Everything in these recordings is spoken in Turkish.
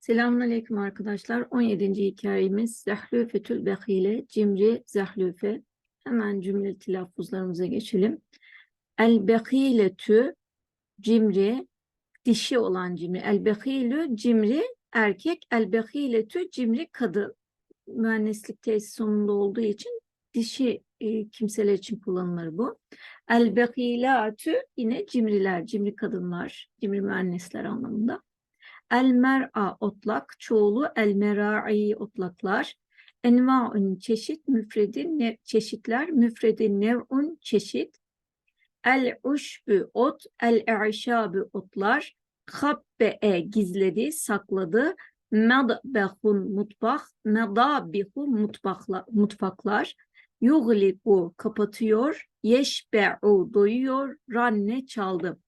Selamünaleyküm arkadaşlar. 17. hikayemiz Zehlüfetül Behile, Cimri Zehlüfe. Hemen cümle telaffuzlarımıza geçelim. El Behiletü, Cimri, dişi olan Cimri. El Behilü, Cimri, erkek. El Behiletü, Cimri, kadın. Mühendislik tesis sonunda olduğu için dişi e, kimseler için kullanılır bu. El Behilatü, yine cimriler, cimri kadınlar, cimri mühendisler anlamında. El mer'a otlak, çoğulu el mera'i otlaklar. Enva'un çeşit, müfredin ne, çeşitler, müfredin nev'un çeşit. El uşbü ot, el e'şabü otlar. Habbe'e gizledi, sakladı. Medbehun mutfak, medabihu mutfakla, mutfaklar. Yugliku kapatıyor, yeşbe'u doyuyor, ranne çaldı.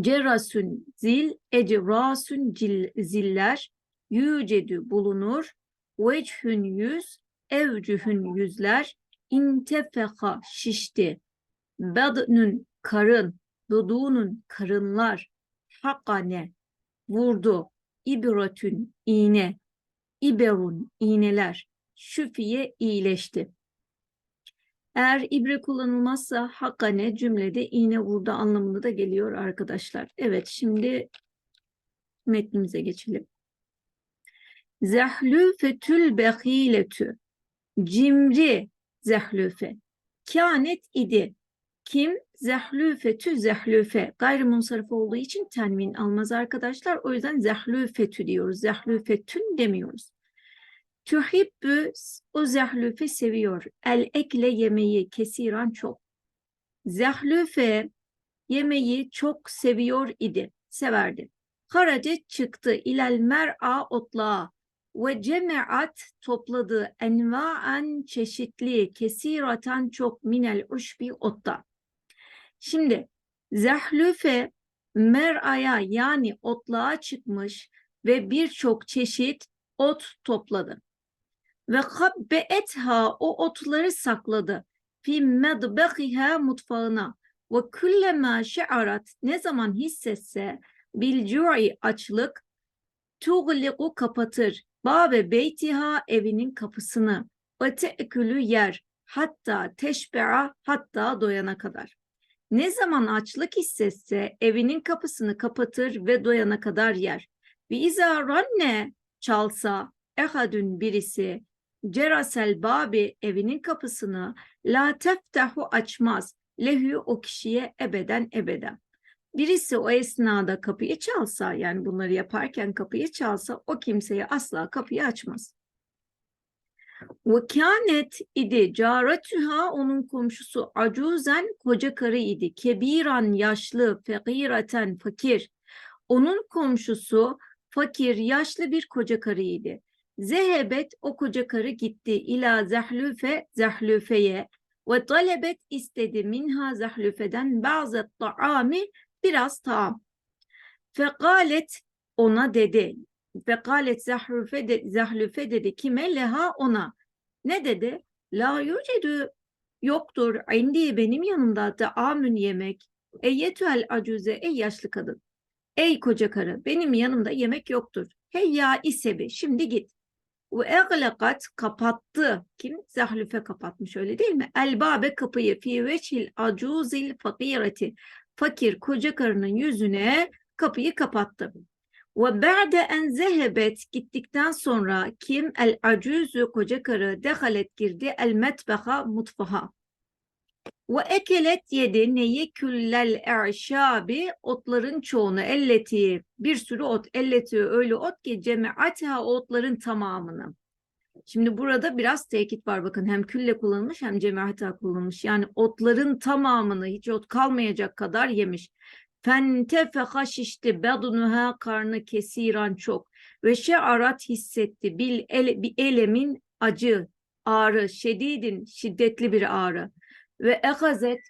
Cerasün zil, ecrasün cil, ziller, yücedü bulunur, vechün yüz, evcühün yüzler, intefeha şişti, bednün karın, dudunun karınlar, hakane vurdu, ibratün iğne, iberun iğneler, şüfiye iyileşti. Eğer ibre kullanılmazsa hakane cümlede iğne vurdu anlamında da geliyor arkadaşlar. Evet şimdi metnimize geçelim. Zehlüfetül behiletü cimri zehlüfe kânet idi. Kim? Zehlüfetü zehlüfe. Gayrimunsarif olduğu için tenvin almaz arkadaşlar. O yüzden zehlüfetü diyoruz. Zehlüfetün demiyoruz. Tühibbü o zehlüfe seviyor. El ekle yemeği kesiran çok. Zehlüfe yemeği çok seviyor idi. Severdi. Harace çıktı ilel mer'a otlağa ve cemeat topladı enva'an çeşitli kesiratan çok minel uşbi otta. Şimdi zehlüfe mer'aya yani otlağa çıkmış ve birçok çeşit ot topladı ve kabbeetha o otları sakladı fi medbehiha mutfağına ve kullema şe'arat ne zaman hissetse bil cu'i açlık tuğliku kapatır babe beytiha evinin kapısını ve te'külü yer hatta teşbe'a hatta doyana kadar. Ne zaman açlık hissetse evinin kapısını kapatır ve doyana kadar yer. Ve izâ ranne çalsa ehadün birisi cerasel babi evinin kapısını la teftahu açmaz lehü o kişiye ebeden ebeden. Birisi o esnada kapıyı çalsa yani bunları yaparken kapıyı çalsa o kimseye asla kapıyı açmaz. Ve kânet idi caretüha onun komşusu acuzen koca karı idi. Kebiran yaşlı, fekiraten fakir. Onun komşusu fakir, yaşlı bir koca karıydı. Zehebet o koca karı gitti ila zehlüfe zehlüfeye ve talebet istedi minha zehlüfeden bazı taami biraz taam. Fekalet ona dedi. Fekalet zehlüfe, de, zehlüfe dedi kime leha ona. Ne dedi? La yücedü yoktur indi benim yanımda da amün yemek. Eyyetüel acuze ey yaşlı kadın. Ey koca karı benim yanımda yemek yoktur. Hey ya isebi şimdi git. Ve eglekat kapattı. Kim? Zahlüfe kapatmış öyle değil mi? Elbabe kapıyı fi veçil acuzil fakireti. Fakir koca karının yüzüne kapıyı kapattı. Ve ba'de en zehebet gittikten sonra kim el acuzu koca karı dehalet girdi el metbeha mutfaha. Ve ekelet yedi neyi? Küllel e'şabi otların çoğunu. Elleti bir sürü ot. Elleti öyle ot ki cemaatha otların tamamını. Şimdi burada biraz tekit var. Bakın hem külle kullanılmış hem cemaata kullanılmış. Yani otların tamamını hiç ot kalmayacak kadar yemiş. Fentefeha şişti. Bedunuha karnı kesiran çok. Ve şearat hissetti. Bil ele, bir elemin acı ağrı şedidin şiddetli bir ağrı ve ehazet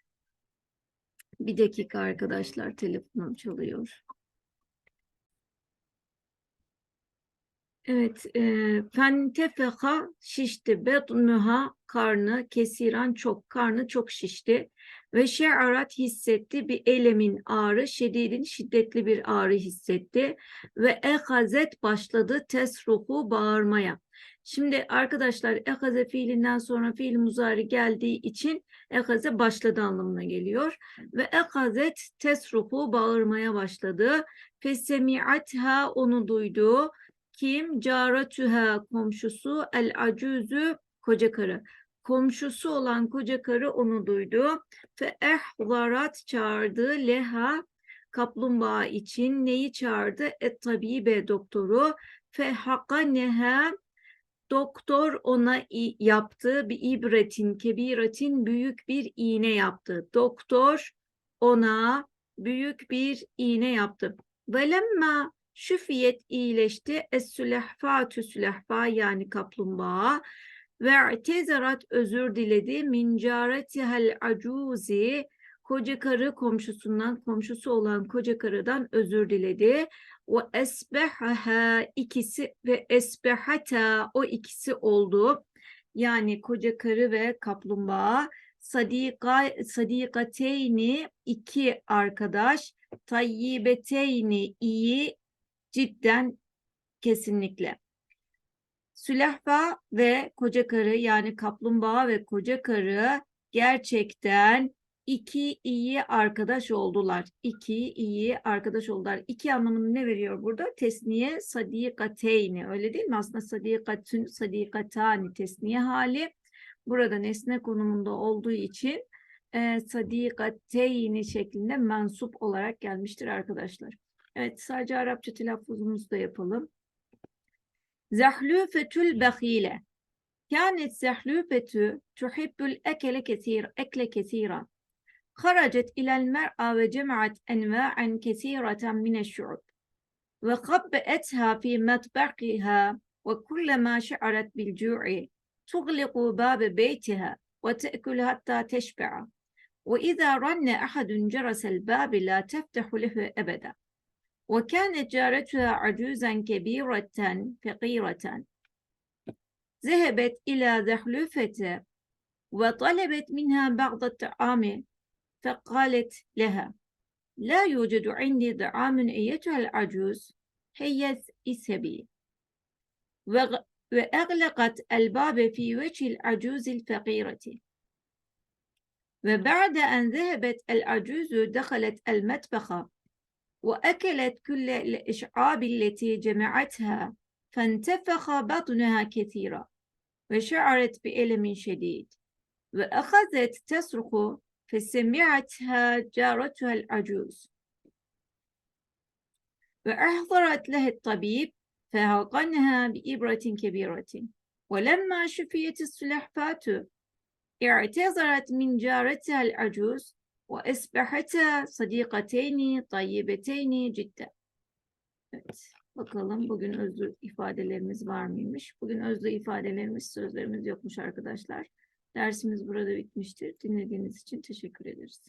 bir dakika arkadaşlar telefonum çalıyor. Evet, e, fentefeha şişti, bednuha karnı kesiran çok, karnı çok şişti. Ve şe'arat hissetti bir elemin ağrı, şedidin şiddetli bir ağrı hissetti. Ve ehazet başladı tesruhu bağırmaya. Şimdi arkadaşlar ehaze fiilinden sonra fiil muzari geldiği için ehaze başladı anlamına geliyor. Ve ehazet tesruhu bağırmaya başladı. Fesemi'atha onu duydu. Kim? Caratüha komşusu el acüzü koca karı. Komşusu olan koca karı onu duydu. Fe ehzarat çağırdı leha kaplumbağa için neyi çağırdı? Et tabibe doktoru. Fe hakaneha doktor ona i- yaptı bir ibretin kebiratin büyük bir iğne yaptı. Doktor ona büyük bir iğne yaptı. Velemma şüfiyet iyileşti. Es-sülehfatü sülehfa yani kaplumbağa ve tezarat özür diledi. Min caretihel acuzi koca karı komşusundan komşusu olan koca karıdan özür diledi. Ve esbehaha ikisi ve esbehata o ikisi oldu. Yani koca karı ve kaplumbağa sadika sadikateyni iki arkadaş tayyibeteyni iyi cidden kesinlikle. Sülehfa ve koca karı yani kaplumbağa ve koca karı gerçekten İki iyi arkadaş oldular. İki iyi arkadaş oldular. İki anlamını ne veriyor burada? Tesniye sadikateyni öyle değil mi? Aslında sadikatün sadikatani tesniye hali. Burada nesne konumunda olduğu için e, sadikateyni şeklinde mensup olarak gelmiştir arkadaşlar. Evet sadece Arapça telaffuzumuzu da yapalım. Zehlüfetül behile. Kânet zehlüfetü tuhibbül ekele kesir, ekle kesiran. خرجت إلى المرأة وجمعت أنواعا كثيرة من الشعب وخبأتها في مطبخها وكلما شعرت بالجوع تغلق باب بيتها وتأكل حتى تشبع وإذا رن أحد جرس الباب لا تفتح له أبدا وكانت جارتها عجوزا كبيرة فقيرة. ذهبت إلى زحلوفة وطلبت منها بعض الطعام فقالت لها لا يوجد عندي طعام أيتها العجوز هيا اذهبي وأغلقت الباب في وجه العجوز الفقيرة. وبعد أن ذهبت العجوز دخلت المطبخ وأكلت كل الأشعاب التي جمعتها فانتفخ بطنها كثيرا وشعرت بألم شديد وأخذت تصرخ فسمعتها جارتها العجوز وأحضرت له الطبيب فهقنها بإبرة كبيرة ولما شفيت السلحفاة اعتذرت من جارتها العجوز وأصبحتا صديقتين طيبتين جدا. Evet, bakalım bugün özlü ifadelerimiz var mıymış? Bugün özlü ifadelerimiz, sözlerimiz yokmuş arkadaşlar. Dersimiz burada bitmiştir. Dinlediğiniz için teşekkür ederiz.